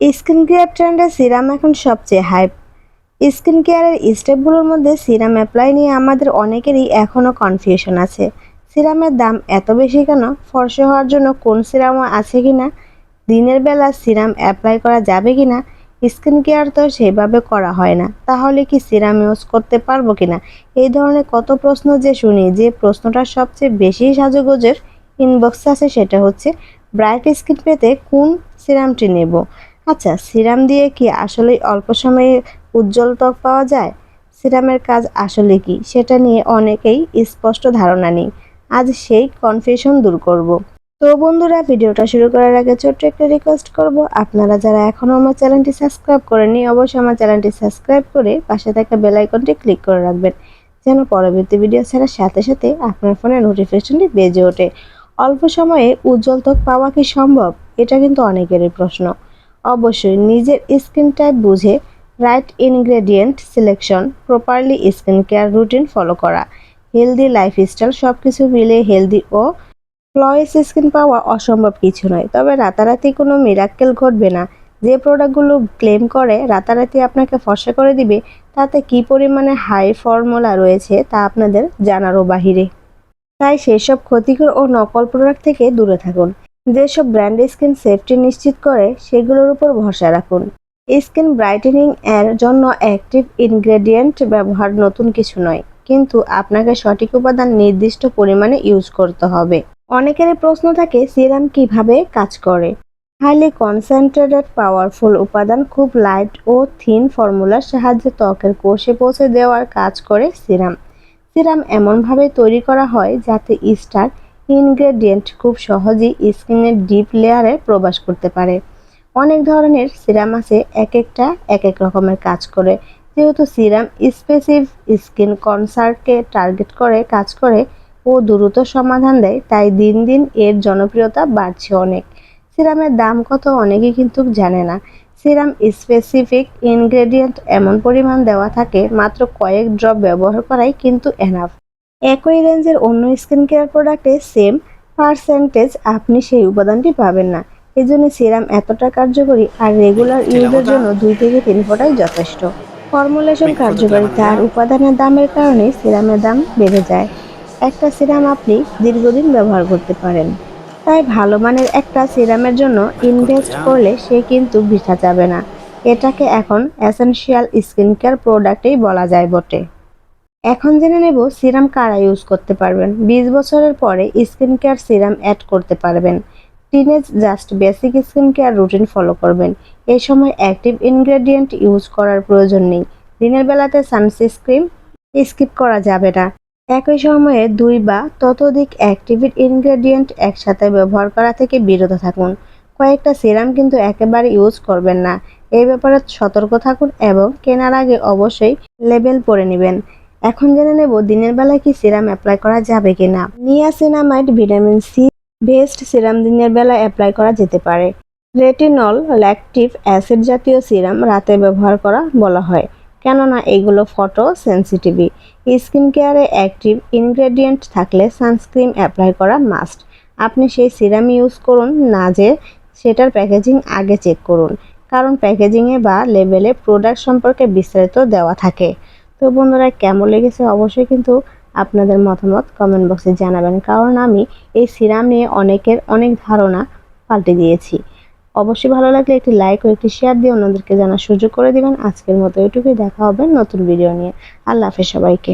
Skin care ট্রেন্ডে serum এখন সবচেয়ে হাইপ স্কিন কেয়ারের স্টেপগুলোর মধ্যে সিরাম অ্যাপ্লাই নিয়ে আমাদের অনেকেরই এখনও কনফিউশন আছে। সিরামের দাম এত বেশি কেন? ফর্সা হওয়ার জন্য কোন সিরামও আছে কি না দিনের বেলা সিরাম অ্যাপ্লাই করা যাবে কি না স্কিন কেয়ার তো সেভাবে করা হয় না। তাহলে কি সিরাম ইউজ করতে পারব কি না এই ধরনের কত প্রশ্ন যে শুনি, যে প্রশ্নটা সবচেয়ে বেশি সাজুগুজের ইনবক্সে আছে সেটা হচ্ছে ব্রাইট স্কিন পেতে কোন সিরামটি নেব? আচ্ছা সিরাম দিয়ে কি আসলে অল্প সময়ে উজ্জ্বল ত্বক পাওয়া যায়? সিরামের কাজ আসলে কি? সেটা নিয়ে অনেকেই স্পষ্ট ধারণা নেই। আজ সেই কনফিউশন দূর করব। তো বন্ধুরা, ভিডিওটা শুরু করার আগে ছোট্ট একটা রিকোয়েস্ট করব। আপনারা যারা এখনও আমার চ্যানেলটি সাবস্ক্রাইব করেননি, অবশ্যই আমার চ্যানেলটি সাবস্ক্রাইব করে পাশে থাকা বেল আইকনটি ক্লিক করে রাখবেন। যেন পরবর্তী ভিডিও ছাড়ার সাথে সাথে আপনার ফোনে নোটিফিকেশনটি বেজে ওঠে। অল্প সময়ে উজ্জ্বল ত্বক পাওয়া কি সম্ভব? এটা কিন্তু অনেকেরই প্রশ্ন। অবশ্যই নিজের স্কিন টাইপ বুঝে right ingredient selection properly skin care routine follow করা। হেলদি লাইফস্টাইল সব কিছু মিলে হেলদি ও ফ্লয়েস স্কিন পাওয়া অসম্ভব কিছু নয়। তবে রাতারাতি কোনো মিরাক্কেল ঘটবে না। যে প্রোডাক্টগুলো ক্লেম করে, রাতারাতি আপনাকে ফর্সা করে দিবে, তাতে কি পরিমাণে হাই ফর্মুলা রয়েছে তা আপনাদের জানারও বাহিরে। তাই সেসব ক্ষতিকর ও নকল প্রোডাক্ট থেকে দূরে থাকুন। যেসব ব্র্যান্ড স্কিন সেফটি নিশ্চিত করে, সেগুলোর উপর ভরসা রাখুন। স্কিন ব্রাইটেনিং এর জন্য অ্যাক্টিভ ইনগ্রেডিয়েন্ট ব্যবহার নতুন কিছু নয়, কিন্তু আপনাকে সঠিক উপাদান নির্দিষ্ট পরিমাণে ইউজ করতে হবে। অনেকেরই প্রশ্ন থাকে, সিরাম কীভাবে কাজ করে? হাইলি কনসেন্ট্রেটেড পাওয়ারফুল উপাদান খুব লাইট ও থিন ফর্মুলার সাহায্যে ত্বকের কোষে পৌঁছে দেওয়ার কাজ করে সিরাম। সিরাম এমনভাবে তৈরি করা হয় যাতে স্টার ইনগ্রেডিয়েন্ট খুব সহজেই স্কিনের ডিপ লেয়ারে প্রবেশ করতে পারে। অনেক ধরনের সিরাম আছে, এক একটা, এক এক রকমের কাজ করে। যেহেতু সিরাম স্পেসিফ স্কিন কনসার্টকে টার্গেট করে, কাজ করে ও দ্রুত সমাধান দেয়, তাই দিন দিন এর জনপ্রিয়তা বাড়ছে অনেক। সিরামের দাম কত অনেকেই কিন্তু জানে না। সিরাম স্পেসিফিক ইনগ্রেডিয়েন্ট এমন পরিমাণ দেওয়া থাকে, মাত্র কয়েক ড্রপ ব্যবহার করাই কিন্তু এনাফ একই রেঞ্জের অন্য স্কিন কেয়ার প্রোডাক্টে সেম পার্সেন্টেজ আপনি সেই উপাদানটি পাবেন না। এই জন্য সিরাম এতটা কার্যকরী আর রেগুলার ইউজের জন্য দুই থেকে তিন ফোটাই যথেষ্ট। ফর্মুলেশন কার্যকারিতা আর উপাদানের দামের কারণে সিরামের দাম বেড়ে যায়। একটা সিরাম আপনি দীর্ঘদিন ব্যবহার করতে পারেন। তাই ভালো মানের একটা সিরামের জন্য ইনভেস্ট করলে সে কিন্তু বৃথা যাবে না। এটাকে এখন এসেনশিয়াল স্কিন কেয়ার প্রোডাক্টেই বলা যায় বটে। এখন জেনে নেব সিরাম কারা ইউজ করতে পারবেন। বিশ বছরের পরে স্কিন কেয়ার সিরাম অ্যাড করতে পারবেন। Teenage just basic skin care routine follow করবেন। এই সময় অ্যাক্টিভ ইনগ্রেডিয়েন্ট ইউজ করার প্রয়োজন নেই। দিনের বেলাতে সানস্ক্রিন স্কিপ করা যাবে না। একই সময়ে দুই বা ততোধিক অ্যাক্টিভ ইনগ্রেডিয়েন্ট একসাথে ব্যবহার করা থেকে বিরত থাকুন। কয়েকটা সিরাম কিন্তু একেবারে ইউজ করবেন না। এই ব্যাপারে সতর্ক থাকুন এবং কেনার আগে অবশ্যই লেবেল পরে নেবেন। এখন জেনে নেব দিনের বেলায় কি সিরাম অ্যাপ্লাই করা যাবে কিনা। Niacinamide vitamin C best serum দিনের বেলা অ্যাপ্লাই করা যেতে পারে। রেটিনল ল্যাকটিভ অ্যাসিড জাতীয় সিরাম রাতে ব্যবহার করা বলা হয়। কেননা এগুলো ফটো সেন্সিটিভি স্কিন কেয়ারে অ্যাক্টিভ ইনগ্রেডিয়েন্ট থাকলে সানস্ক্রিন অ্যাপ্লাই করা মাস্ট আপনি সেই সিরাম ইউজ করুন না যে সেটার প্যাকেজিং আগে চেক করুন। কারণ প্যাকেজিংয়ে বা লেবেলে প্রোডাক্ট সম্পর্কে বিস্তারিত দেওয়া থাকে। তো বন্ধুরা, কেমন লেগেছে অবশ্যই কিন্তু আপনাদের মতামত কমেন্ট বক্সে জানাবেন, কারণ আমি এই সিরাম নিয়ে অনেকের অনেক ধারণা পাল্টে দিয়েছি। অবশ্যই ভালো লাগলে একটি লাইক ও একটি শেয়ার দিয়ে অন্যদেরকে জানার সুযোগ করে দেবেন। আজকের মতো এটুকুই, দেখা হবে নতুন ভিডিও নিয়ে। আল্লাহ হাফেজ সবাইকে।